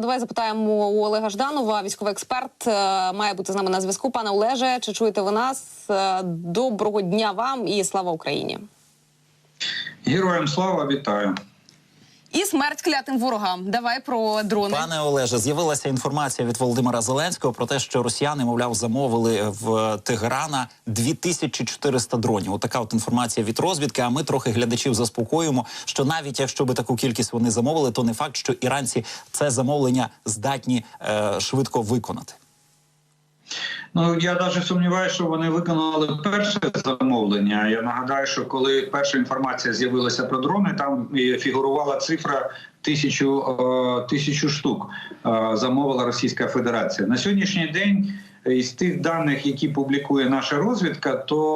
Давай запитаємо у Олега Жданова, військовий експерт, е, має бути з нами на зв'язку. Пане Олеже, чи чуєте ви нас? Е, Доброго дня вам і слава Україні! Героям слава вітаю. І смерть клятим ворогам. Давай про дрони. Пане Олеже, з'явилася інформація від Володимира Зеленського про те, що росіяни, мовляв, замовили в Тегерана 2400 дронів. Отака от інформація від розвідки. А ми трохи глядачів заспокоюємо, що навіть якщо би таку кількість вони замовили, то не факт, що іранці це замовлення здатні е, швидко виконати. Ну я навіть сумніваюся, що вони виконали перше замовлення. Я нагадаю, що коли перша інформація з'явилася про дрони, там фігурувала цифра тисячу, е, тисячу штук. е, Замовила Російська Федерація на сьогоднішній день. Із тих даних, які публікує наша розвідка, то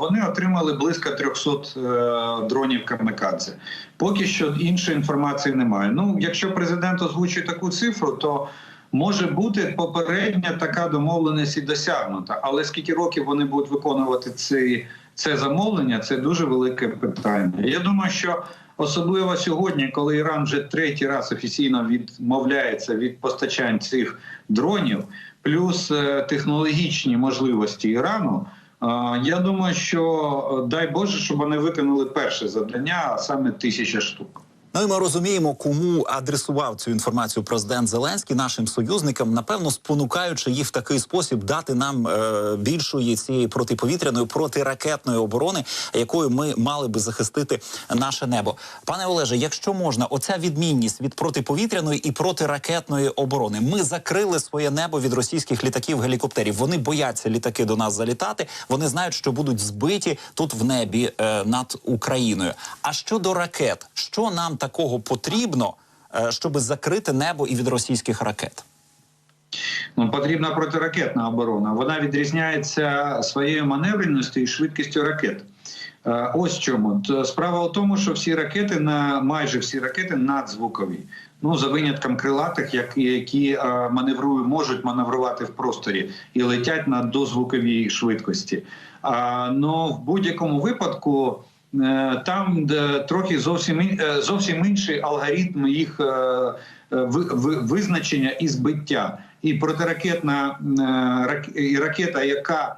вони отримали близько 300 е, дронів камікадзе. Поки що іншої інформації немає. Ну, якщо президент озвучує таку цифру, то може бути попередня така домовленість і досягнута. Але скільки років вони будуть виконувати ці, це замовлення, це дуже велике питання. Я думаю, що особливо сьогодні, коли Іран вже третій раз офіційно відмовляється від постачань цих дронів, плюс е, технологічні можливості Ірану. е, Я думаю, що е, дай Боже, щоб вони виконали перше завдання, а саме тисяча штук. Ну і ми розуміємо, кому адресував цю інформацію президент Зеленський нашим союзникам, напевно, спонукаючи їх в такий спосіб дати нам е, більшої цієї протиповітряної протиракетної оборони, якою ми мали би захистити наше небо. Пане Олеже, якщо можна, оця відмінність від протиповітряної і протиракетної оборони. Ми закрили своє небо від російських літаків, гелікоптерів. Вони бояться літаки до нас залітати. Вони знають, що будуть збиті тут в небі е, над Україною. А щодо ракет, що нам такого потрібно, е, щоб закрити небо і від російських ракет? Ну, потрібна протиракетна оборона. Вона відрізняється своєю маневреністю і швидкістю ракет. Е, Ось чому справа в тому, що всі ракети на майже всі ракети надзвукові. Ну за винятком крилатих, які, які е, маневрують, можуть маневрувати в просторі і летять на дозвуковій швидкості. А, ну в будь-якому випадку. Е, Там де трохи зовсім е, зовсім інший алгоритм їх е, ви- ви- визначення і збиття. І протиракетна і ракета, яка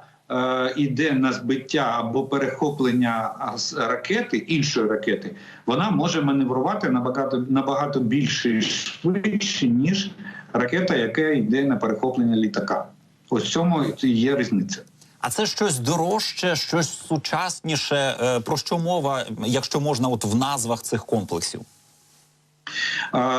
йде на збиття або перехоплення ракети іншої ракети, вона може маневрувати набагато набагато більше швидше, ніж ракета, яка йде на перехоплення літака. Ось цьому є різниця. А це щось дорожче, щось сучасніше. Е, Про що мова, якщо можна, от в назвах цих комплексів?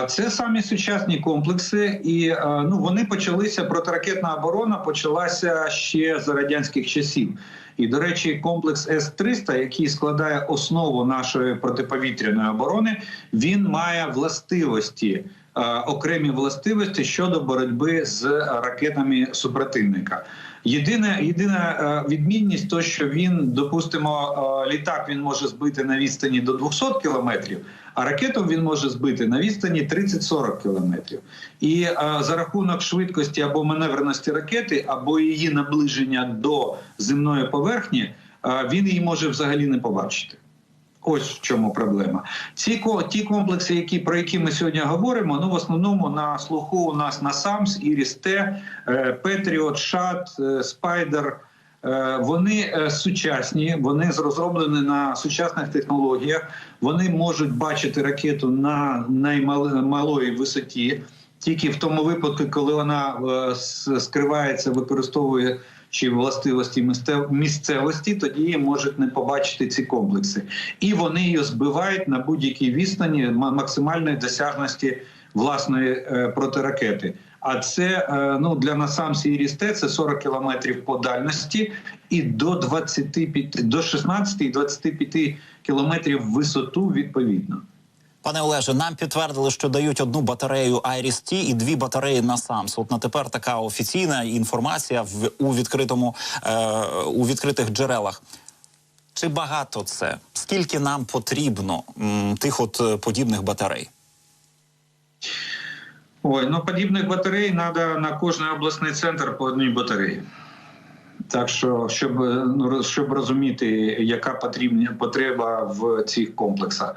Це самі сучасні комплекси, і ну вони почалися. Протиракетна оборона почалася ще за радянських часів. І до речі, комплекс С-300, який складає основу нашої протиповітряної оборони, він має властивості. е, Окремі властивості щодо боротьби з ракетами супротивника. Єдина єдина е, відмінність, то що він, допустимо, е, літак він може збити на відстані до 200 кілометрів, а ракету він може збити на відстані 30-40 кілометрів. І е, за рахунок швидкості або маневреності ракети, або її наближення до земної поверхні, він її може взагалі не побачити. Ось в чому проблема. Ці ті комплекси, які про які ми сьогодні говоримо, ну в основному на слуху у нас на САМС, Іріс Т, Петріот, Шат, е, Спайдер. Е, Вони е, сучасні, вони розроблені на сучасних технологіях. Вони можуть бачити ракету на наймалої висоті, тільки в тому випадку, коли вона скривається, використовує чи властивості місцевості, тоді можуть не побачити ці комплекси, і вони її збивають на будь-якій відстані максимальної досяжності власної е, протиракети. А це е, ну для насамсі і рісте це 40 кілометрів по дальності і до 25, до 16 і 25 кілометрів висоту відповідно. Пане Олеже, нам підтвердили, що дають одну батарею Iris-T і дві батареї на SAMS. От на тепер така офіційна інформація в у відкритому е, у відкритих джерелах. Чи багато це? Скільки нам потрібно м, тих от е, подібних батарей? Ой, ну подібних батарей треба на кожний обласний центр по одній батареї. Так що, щоб е, ну, щоб розуміти, яка потрібна потреба в цих комплексах,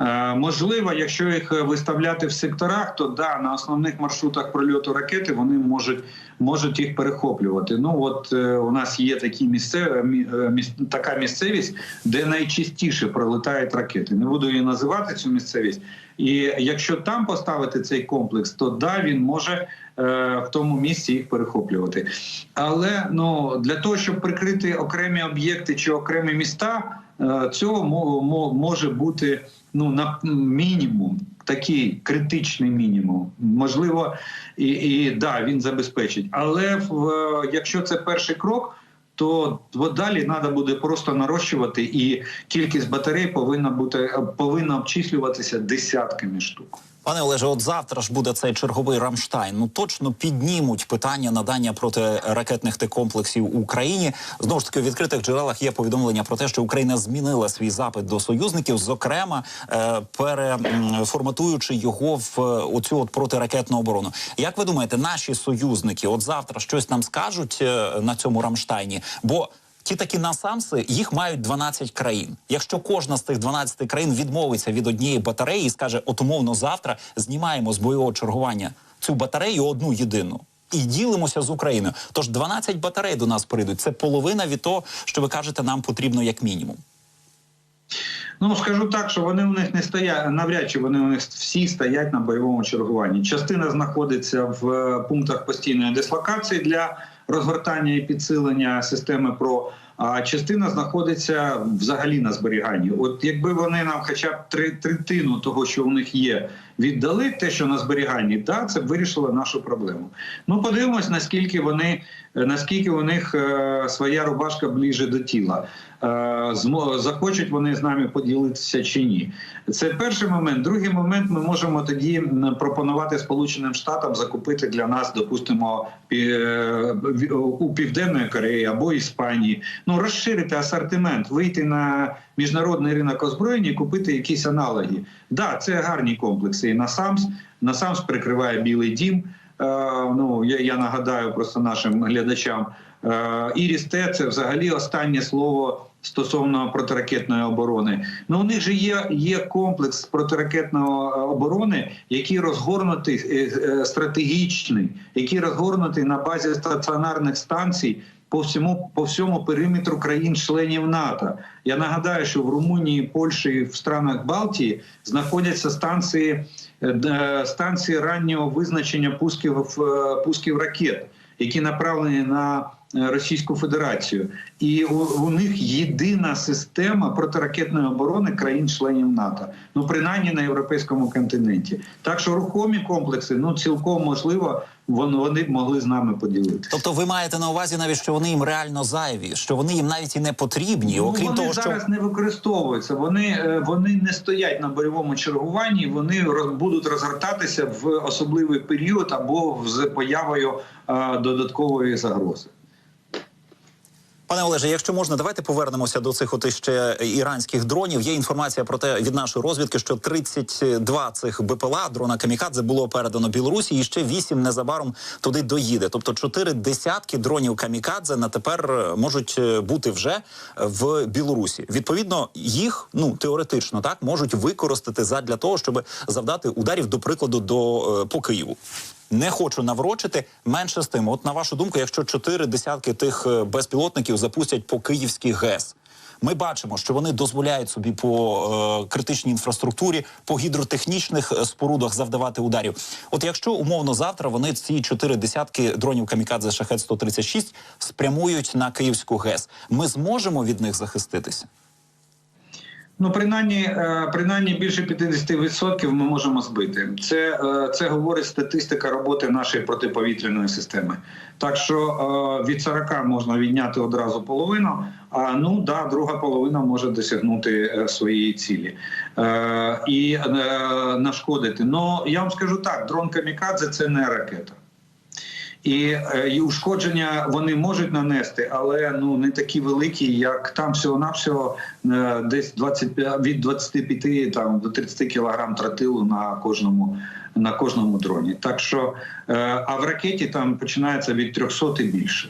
е, можливо, якщо їх виставляти в секторах, то да, на основних маршрутах прольоту ракети вони можуть можуть їх перехоплювати. Ну от е, у нас є такі місцеві мі- е, міс- така місцевість, де найчастіше пролетають ракети. Не буду її називати цю місцевість. І якщо там поставити цей комплекс, то да, він може е, в тому місці їх перехоплювати. Але ну для того, щоб прикрити окремі об'єкти чи окремі міста, е, цього мо- мо- може бути ну на мінімум. Такий критичний мінімум, можливо, і, і да, він забезпечить. Але в, якщо це перший крок, то от далі треба буде просто нарощувати, і кількість батарей повинна бути повинна обчислюватися десятками штук. Пане Олеже, от завтра ж буде цей черговий Рамштайн. Ну точно піднімуть питання надання протиракетних комплексів Україні. Знову ж таки, у відкритих джерелах є повідомлення про те, що Україна змінила свій запит до союзників, зокрема е, переформатуючи його в е, оцю от протиракетну оборону. Як ви думаєте, наші союзники от завтра щось нам скажуть е, на цьому Рамштайні? Бо Ті такі насамси їх мають 12 країн. Якщо кожна з тих 12 країн відмовиться від однієї батареї і скаже, от умовно завтра знімаємо з бойового чергування цю батарею одну єдину. І ділимося з Україною. Тож 12 батарей до нас прийдуть. Це половина від того, що ви кажете, нам потрібно як мінімум. Ну скажу так, що вони у них не стоять навряд чи вони у них всі стоять на бойовому чергуванні. Частина знаходиться в е, пунктах постійної дислокації для розгортання і підсилення системи ПРО. А частина знаходиться взагалі на зберіганні. От якби вони нам, хоча б три третину того, що у них є, віддали те, що на зберіганні, да, це б вирішило нашу проблему. Ну подивимось, наскільки вони наскільки у них е, своя рубашка ближче до тіла. Е, захочуть вони з нами поділитися чи ні. Це перший момент. Другий момент ми можемо тоді пропонувати Сполученим Штатам закупити для нас, допустимо, е, у Південної Кореї або Іспанії. Ну розширити асортимент, вийти на міжнародний ринок озброєння і купити якісь аналоги. Да, це гарні комплекси. І Насамс Насамс прикриває Білий Дім. Е, ну я, я нагадаю просто нашим глядачам. Е, Іріс Т це взагалі останнє слово стосовно протиракетної оборони. Ну у них же є, є комплекс протиракетної оборони, який розгорнутий е, е, стратегічний, який розгорнутий на базі стаціонарних станцій. По всьому по всьому периметру країн-членів НАТО. Я нагадаю, що в Румунії, Польщі і в странах Балтії знаходяться станції е, д- станції раннього визначення пусків е, пусків ракет, які направлені на е, Російську Федерацію, і у, у них єдина система протиракетної оборони країн-членів НАТО. Ну принаймні на європейському континенті. Так що рухомі комплекси, ну цілком можливо, вон- вони могли з нами поділитися. Тобто, ви маєте на увазі навіть, що вони їм реально зайві, що вони їм навіть і не потрібні, Ну, окрім вони того, що зараз не використовуються. Вони, е, вони не стоять на бойовому чергуванні. Вони роз- будуть розгортатися в особливий період або з появою е, додаткової загрози. Пане Олеже, якщо можна, давайте повернемося до цих от іще іранських дронів. Є інформація про те від нашої розвідки, що 32 цих БПЛА дрона Камікадзе було передано Білорусі, і ще 8 незабаром туди доїде. Тобто чотири десятки дронів Камікадзе на тепер е, можуть е, бути вже в Білорусі. Відповідно, їх ну теоретично так можуть використати задля того, щоб завдати ударів, до прикладу, до е, по Києву. Не хочу наврочити менше з тим. От на вашу думку, якщо чотири десятки тих е, безпілотників запустять по Київській ГЕС, ми бачимо, що вони дозволяють собі по е, критичній інфраструктурі, по гідротехнічних е, спорудах завдавати ударів. От якщо умовно завтра вони ці чотири десятки дронів Камікадзе Шахет 136 спрямують на Київську ГЕС, ми зможемо від них захиститися. Ну, принаймні, е, принаймні більше 50% ми можемо збити. Це, е, це говорить статистика роботи нашої протиповітряної системи. Так що е, від 40 можна відняти одразу половину. А ну да, друга половина може досягнути своєї цілі і нашкодити. Ну я вам скажу так: дрон Камікадзе це не ракета. І, е, і ушкодження вони можуть нанести, але ну не такі великі, як там всього навсього е, десь 25, від 25 там до 30 кілограм тротилу на кожному на кожному дроні. Так що е, а в ракеті там починається від 300 і більше.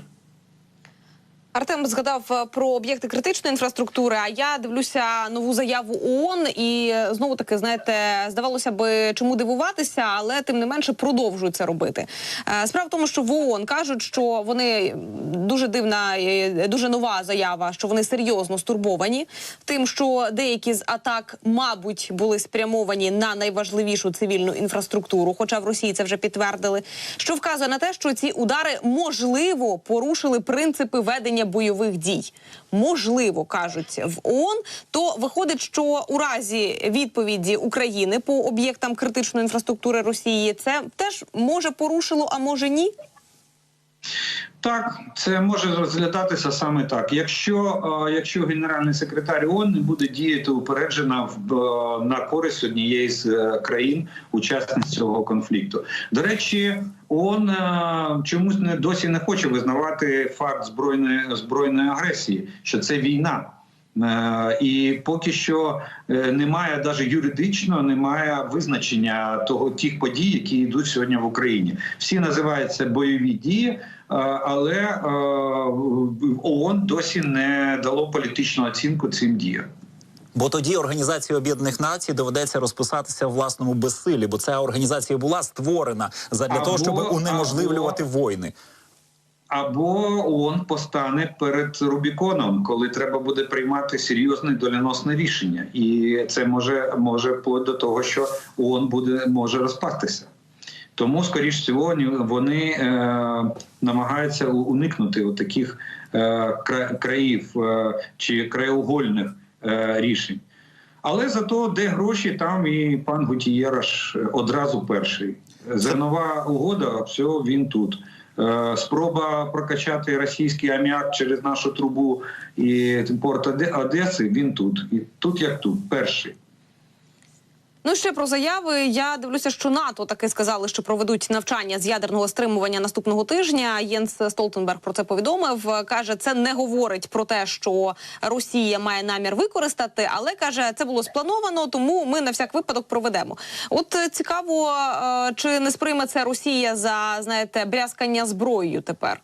Артем згадав е, про об'єкти критичної інфраструктури. А я дивлюся нову заяву ООН, і е, знову таки, знаєте, здавалося би, чому дивуватися, але тим не менше продовжують це робити. Е, Справа в тому, що в ООН кажуть, що вони дуже дивна, дуже нова заява, що вони серйозно стурбовані тим, що деякі з атак, мабуть, були спрямовані на найважливішу цивільну інфраструктуру. Хоча в Росії це вже підтвердили, що вказує на те, що ці удари можливо порушили принципи ведення бойових дій. Можливо, кажуть в ООН, то виходить, що у разі відповіді України по об'єктам критичної інфраструктури Росії це теж може порушило, а може ні. Так, це може розглядатися саме так. Якщо, е, якщо генеральний секретар ООН не буде діяти упереджено в е, на користь однієї з е, країн учасниць цього конфлікту. До речі, ООН е, чомусь не досі не хоче визнавати факт збройної збройної агресії, що це війна. Е, І поки що е, немає навіть юридично, немає визначення того тих подій, які йдуть сьогодні в Україні. Всі називаються бойові дії, але ООН досі не дало політичну оцінку цим діям. Бо тоді Організації Об'єднаних Націй доведеться розписатися в власному безсилі, бо ця організація була створена задля Або- того, щоб унеможливлювати війни. Або ООН постане перед Рубіконом, коли треба буде приймати серйозне доленосне рішення, і це може може вплоть до того, що ООН буде може розпастися. Тому, скоріш всього, вони е, намагаються уникнути таких е, кра- країв е, чи краєугольних рішень. Але зато де гроші, там і пан Гутієраш одразу перший. Зернова угода, все, він тут. Е, Спроба прокачати російський аміак через нашу трубу і порт Одеси, він тут. І тут як тут, перший. Ну ще про заяви. Я дивлюся, що НАТО таки сказали, що проведуть навчання з ядерного стримування наступного тижня. Єнс Столтенберг про це повідомив. каже, це не говорить про те, що Росія має намір використати, але каже, це було сплановано, тому ми на всяк випадок проведемо. От е, цікаво, е, чи не сприйме це Росія за знаєте брязкання зброєю тепер.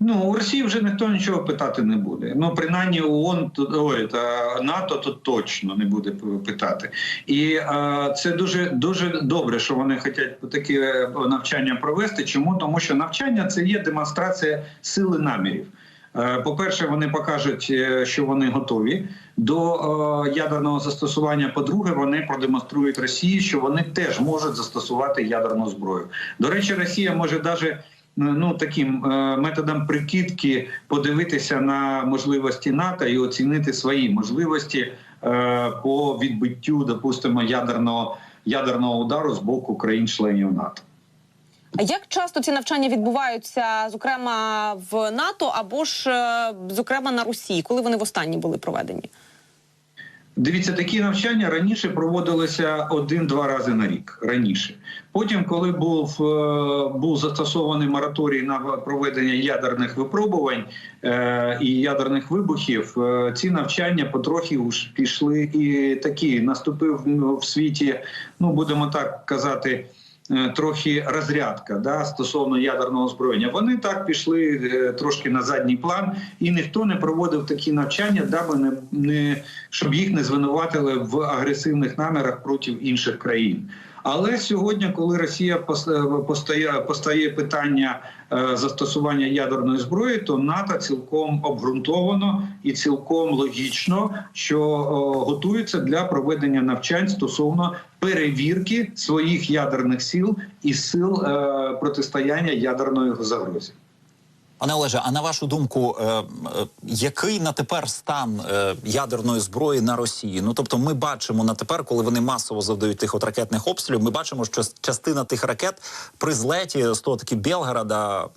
Ну у Росії вже ніхто нічого питати не буде. Ну принаймні ООН ой, та НАТО то точно не буде питати. І е, це дуже дуже добре, що вони хочуть такі е, навчання провести. Чому тому, що навчання це є демонстрація сили намірів. Е, По-перше, вони покажуть, е, що вони готові до ядерного застосування. По-друге, вони продемонструють Росії, що вони теж можуть застосувати ядерну зброю. До речі, Росія може навіть ну таким е, методом прикидки подивитися на можливості НАТО і оцінити свої можливості е, по відбиттю, допустимо, ядерного ядерного удару з боку країн-членів НАТО. А як часто ці навчання відбуваються, зокрема в НАТО або ж е, зокрема на Росії, коли вони востаннє були проведені? Дивіться, такі навчання раніше проводилися один-два рази на рік. Раніше, потім, коли був е, був застосований мораторій на проведення ядерних випробувань е, і ядерних вибухів, е, ці навчання потрохи уж пішли і такі наступив ну, в світі. Ну будемо так казати. Е, Трохи розрядка да, стосовно ядерного озброєння. Вони так пішли е, трошки на задній план, і ніхто не проводив такі навчання, даби не, не щоб їх не звинуватили в агресивних намірах проти інших країн. Але сьогодні, коли Росія пос- постає, постає питання е, застосування ядерної зброї, то НАТО цілком обґрунтовано і цілком логічно, що о, готується для проведення навчань стосовно перевірки своїх ядерних сил і сил е, протистояння ядерної загрозі. Пане Олеже, а на вашу думку, е, е, який на тепер стан е, ядерної зброї на Росії? Ну тобто, ми бачимо на тепер, коли вони масово завдають тих от ракетних обстрілів, ми бачимо, що частина тих ракет при злеті з того таки Белгорода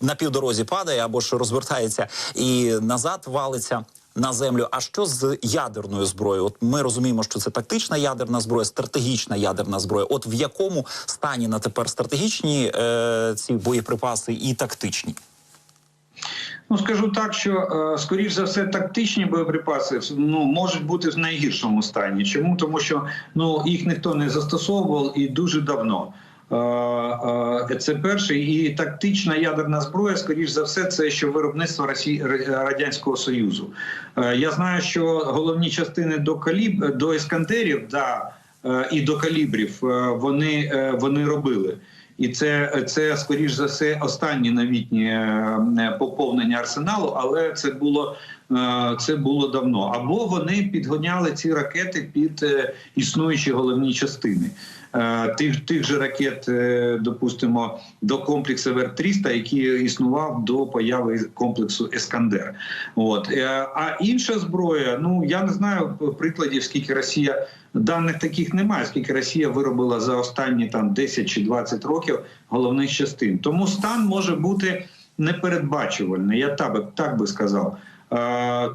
на півдорозі падає або ж розвертається і назад валиться. На землю, а що з ядерною зброєю? От ми розуміємо, що це тактична ядерна зброя, стратегічна ядерна зброя. От в якому стані на тепер стратегічні е, ці боєприпаси і тактичні? Ну скажу так, що е, скоріш за все тактичні боєприпаси ну можуть бути в найгіршому стані. Чому тому, що ну їх ніхто не застосовував і дуже давно. Е, е, Це перше, і тактична ядерна зброя, скоріш за все, це ще виробництво Росії Радянського Союзу. Я знаю, що головні частини до каліб до іскандерів, да і до калібрів вони, вони робили. І це, це скоріш за все останні новітні е, поповнення арсеналу, але це було е, це було давно. Або вони підгоняли ці ракети під е, існуючі головні частини. Е, Тих тих же ракет, е, допустимо, до комплексу ВР-300, який існував до появи комплексу Ескандер. От Е, а інша зброя, ну я не знаю прикладів, скільки Росія даних таких немає, скільки Росія виробила за останні там 10 чи 20 років головних частин. Тому стан може бути непередбачувальний. Я так би так би сказав. Е,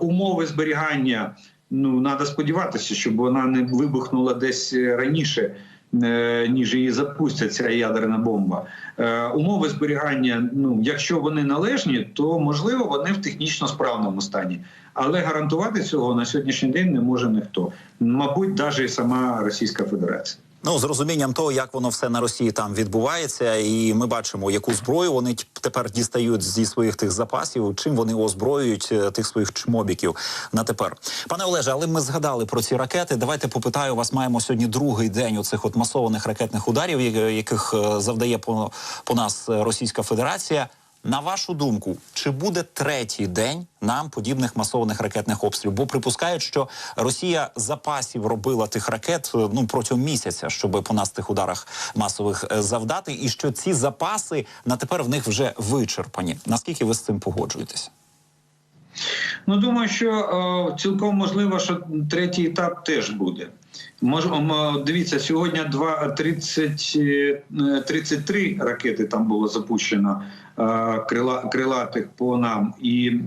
умови зберігання. Ну треба сподіватися, щоб вона не вибухнула десь раніше, е, ніж її запустять ця ядерна бомба. Е, умови зберігання, ну якщо вони належні, то можливо вони в технічно справному стані. Але гарантувати цього на сьогоднішній день не може ніхто. Мабуть, навіть сама Російська Федерація. Ну з розумінням того, як воно все на Росії там відбувається, і ми бачимо, яку зброю вони тепер дістають зі своїх тих запасів, чим вони озброюють е, тих своїх чмобіків на тепер. Пане Олеже, але ми згадали про ці ракети. Давайте попитаю вас. Маємо сьогодні другий день оцих от масованих ракетних ударів, яких е, завдає по, по нас Російська Федерація. На вашу думку, чи буде третій день нам подібних масованих ракетних обстрілів? Бо припускають, що Росія запасів робила тих ракет е, ну протягом місяця, щоб по нас тих ударах масових е, завдати, і що ці запаси на тепер в них вже вичерпані. Наскільки ви з цим погоджуєтесь? Ну думаю, що е, цілком можливо, що третій етап теж буде. Мож, дивіться, сьогодні два 30, е, 33 ракети там було запущено крила, крилатих по нам, і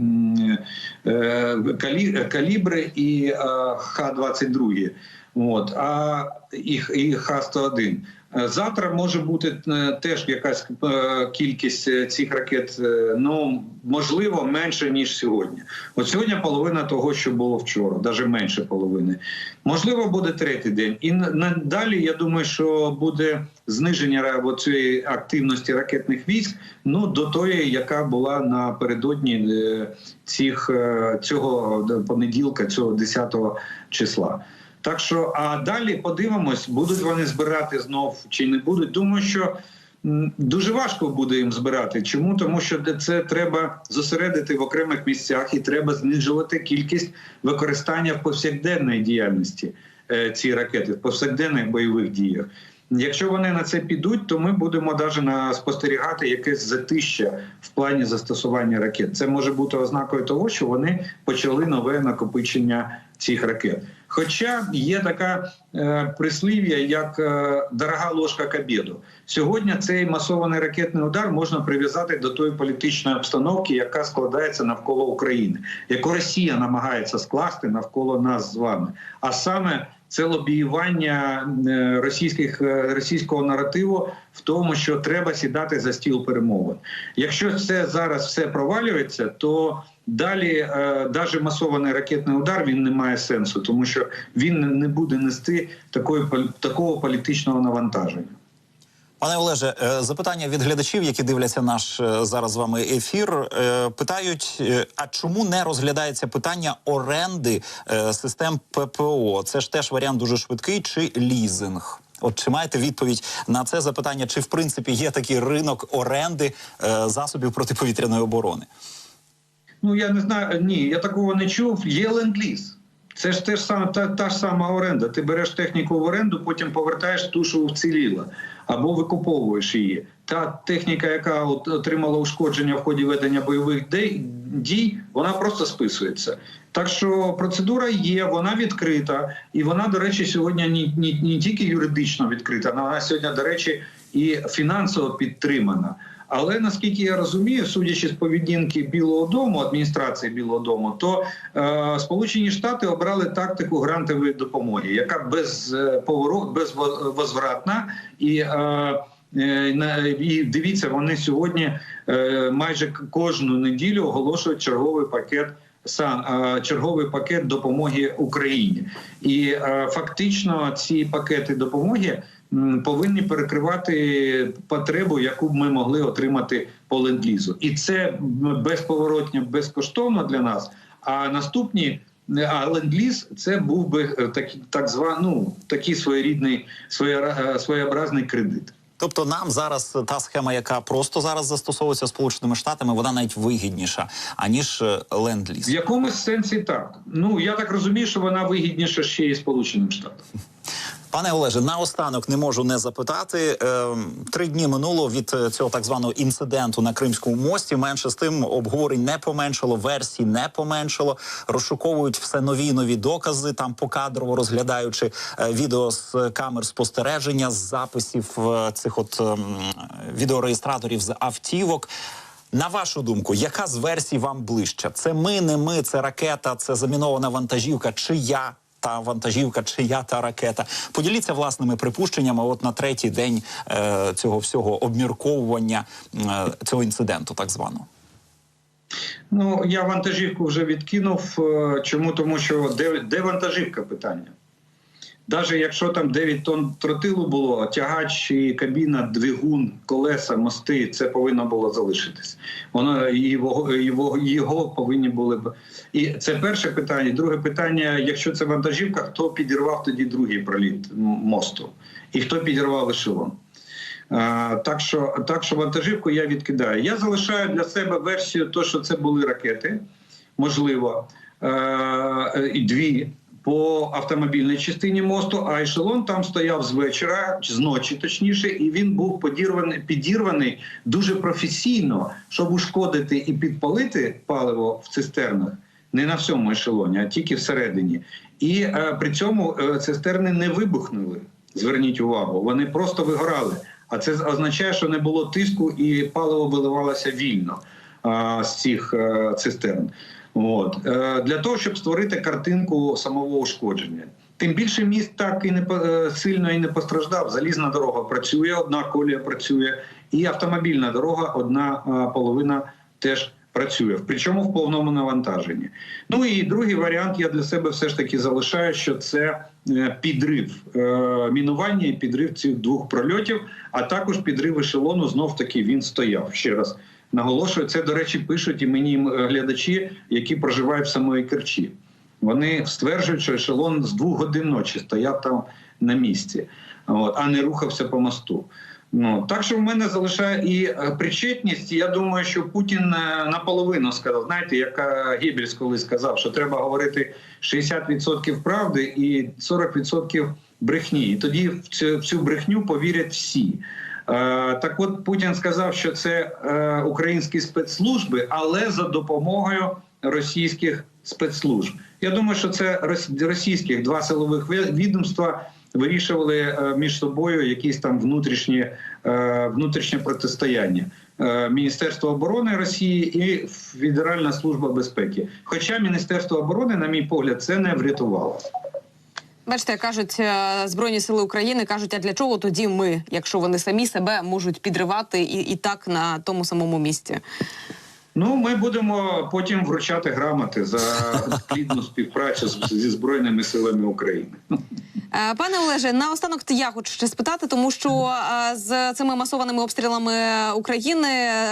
е, калі, калібри і е, Х-22. От, а і, і Х-101. Е, Завтра може бути е, теж якась е, кількість цих ракет, ну можливо, менше ніж сьогодні. От сьогодні половина того, що було вчора, навіть менше половини. Можливо, буде третій день. І далі я думаю, що буде зниження цієї активності ракетних військ ну до тої, яка була напередодні цих цього понеділка, цього 10 числа. Так що, а далі подивимось, будуть вони збирати знов чи не будуть. Думаю, що дуже важко буде їм збирати. Чому? Тому що це треба зосередити в окремих місцях і треба знижувати кількість використання в повсякденної діяльності е, ці ракети, в повсякденних бойових діях. Якщо вони на це підуть, то ми будемо навіть спостерігати якесь затища в плані застосування ракет. Це може бути ознакою того, що вони почали нове накопичення цих ракет. Хоча є така е, прислів'я, як е, дорога ложка к обіду. Сьогодні цей масований ракетний удар можна прив'язати до тої політичної обстановки, яка складається навколо України, яку Росія намагається скласти навколо нас з вами. А саме це лобіювання е, російських е, російського наративу в тому, що треба сідати за стіл перемовин. Якщо це зараз все провалюється, то далі навіть масований ракетний удар він не має сенсу, тому що він не буде нести такої такого політичного навантаження. Пане Олеже, е, запитання від глядачів, які дивляться наш е, зараз з вами ефір, е, питають: е, а чому не розглядається питання оренди е, систем ППО? Це ж теж варіант дуже швидкий чи лізинг? От чи маєте відповідь на це запитання? Чи в принципі є такий ринок оренди е, засобів протиповітряної оборони? Ну я не знаю. Ні, я такого не чув. Є ленд-ліз. Це ж теж саме та, та ж сама оренда. Ти береш техніку в оренду, потім повертаєш ту, що вціліла, або викуповуєш її. Та техніка, яка от отримала ушкодження в ході ведення бойових дій, вона просто списується. Так що процедура є, вона відкрита, і вона, до речі, сьогодні не, не, не тільки юридично відкрита, вона сьогодні, до речі, і фінансово підтримана. Але наскільки я розумію, судячи з поведінки Білого Дому, адміністрації Білого Дому, то е, Сполучені Штати обрали тактику грантової допомоги, яка без е, поворот, безвозвратна і. Е, е, і дивіться, вони сьогодні е, майже кожну неділю оголошують черговий пакет е, черговий пакет допомоги Україні, і фактично ці пакети допомоги повинні перекривати потребу, яку б ми могли отримати по ленд-лізу. І це безповоротно, безкоштовно для нас. А наступні а ленд-ліз це був би е, так, так званий, ну, такий своєрідний е, своєобразний кредит. Тобто нам зараз та схема, яка просто зараз застосовується сполученими штатами, вона навіть вигідніша аніж е, ленд-ліз. В якомусь сенсі так. Ну я так розумію, що вона вигідніша ще і Сполученим Штатам. Пане Олеже, наостанок не можу не запитати. Ем, Три дні минуло від е, цього так званого інциденту на Кримському мості. Менше з тим обговорень не поменшало, версій не поменшало. Розшуковують все нові нові докази. Там покадрово розглядаючи е, відео з камер спостереження, з записів е, цих от ем, відеореєстраторів з автівок. На вашу думку, яка з версій вам ближча? Це ми, не ми, це ракета, це замінована вантажівка, чия та вантажівка, чия та ракета? Поділіться власними припущеннями. От на третій день е, цього всього обмірковування е, цього інциденту, так званого. Ну я вантажівку вже відкинув. Е, Чому? Тому що де, де вантажівка питання? Навіть якщо там 9 тонн тротилу було, тягач, кабіна, двигун, колеса, мости, це повинно було залишитись. Воно його, його, його повинні були б. І це перше питання. Друге питання: якщо це вантажівка, хто підірвав тоді другий проліт мосту? І хто підірвав ешелон? Так що так що вантажівку я відкидаю. Я залишаю для себе версію, то що це були ракети, можливо, дві по автомобільній частині мосту. А ешелон там стояв з вечора, з ночі, точніше, і він був підірваний, підірваний дуже професійно, щоб ушкодити і підпалити паливо в цистернах. Не на всьому ешелоні, а тільки всередині. І е, при цьому е, цистерни не вибухнули. Зверніть увагу, вони просто вигорали. А це означає, що не було тиску і паливо виливалося вільно а, з цих е, цистерн. От е, для того, щоб створити картинку самого ушкодження. Тим більше міст так і не е, сильно і не постраждав. Залізна дорога працює, одна колія працює, і автомобільна дорога, одна е, половина теж працює. Причому в повному навантаженні. Ну і другий варіант я для себе все ж таки залишаю, що це підрив мінування і підрив цих двох прольотів, а також підрив ешелону. Знов таки він стояв ще раз. Наголошую, це до речі, пишуть і мені глядачі, які проживають в самої Керчі. Вони стверджують, що ешелон з двох годин ночі стояв там на місці, от, а не рухався по мосту. Ну так що в мене залишає і е, причетність. Я думаю, що Путін е, наполовину сказав. Знаєте, як е, Геббельс колись сказав, що треба говорити 60% правди і 40% брехні. І тоді в цю, брехню повірять всі. Е, Так от Путін сказав, що це е, українські спецслужби, але за допомогою російських спецслужб. Я думаю, що це рос- російських два силових відомства вирішували е, між собою якісь там внутрішні внутрішнє протистояння. Міністерство оборони Росії і Федеральна служба безпеки. Хоча Міністерство оборони, на мій погляд, це не врятувало. Бачите, кажуть е, збройні сили України, кажуть, а для чого тоді ми, якщо вони самі себе можуть підривати і, і так на тому самому місці? Ну, ми будемо потім вручати грамоти за плідну співпрацю зі збройними силами України. Е, Пане Олеже, наостанок я хочу ще спитати, тому що е, з цими масованими обстрілами України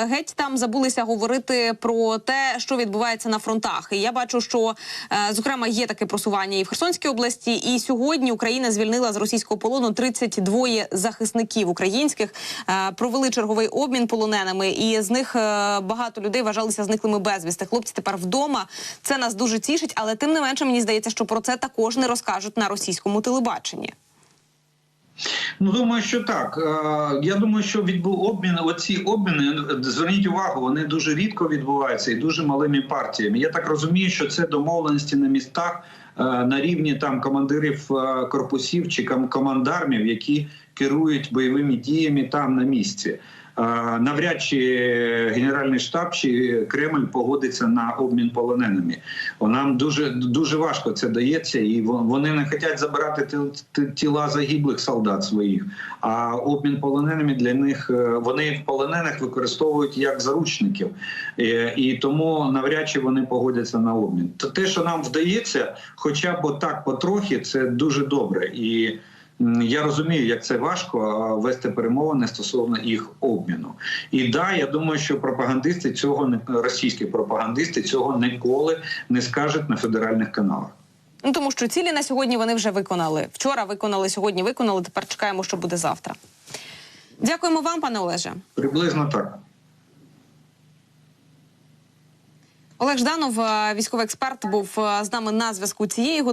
геть там забулися говорити про те, що відбувається на фронтах. І я бачу, що е, зокрема є таке просування і в Херсонській області. І сьогодні Україна звільнила з російського полону 32 захисників українських. Провели черговий обмін полоненими, і з них багато людей вважалися зниклими безвісти. Хлопці тепер вдома. Це нас дуже тішить, але тим не менше мені здається, що про це також не розкажуть на російському телебаченні. Ну, думаю, що так. Е, Я думаю, що відбув обмін. Оці обміни зверніть увагу, вони дуже рідко відбуваються і дуже малими партіями. Я так розумію, що це домовленості на містах е, на рівні там командирів е, корпусів чи командармів, які керують бойовими діями там на місці. Навряд чи Генеральний штаб чи Кремль погодиться на обмін полоненими. Нам дуже дуже важко це дається, і вон- вони не хочуть забирати ті- ті- тіла загиблих солдат своїх. А обмін полоненими для них е, вони полонених використовують як заручників, Е, і тому навряд чи вони погодяться на обмін. То те, що нам вдається, хоча б так потрохи, це дуже добре і. Я розумію, як це важко вести перемовини стосовно їх обміну. І да, я думаю, що пропагандисти цього не російські пропагандисти цього ніколи не скажуть на федеральних каналах. Ну тому що цілі на сьогодні вони вже виконали. Вчора виконали, сьогодні виконали. Тепер чекаємо, що буде завтра. Дякуємо вам, пане Олеже. Приблизно так. Олег Жданов, е, військовий експерт, був е, з нами на зв'язку цієї години.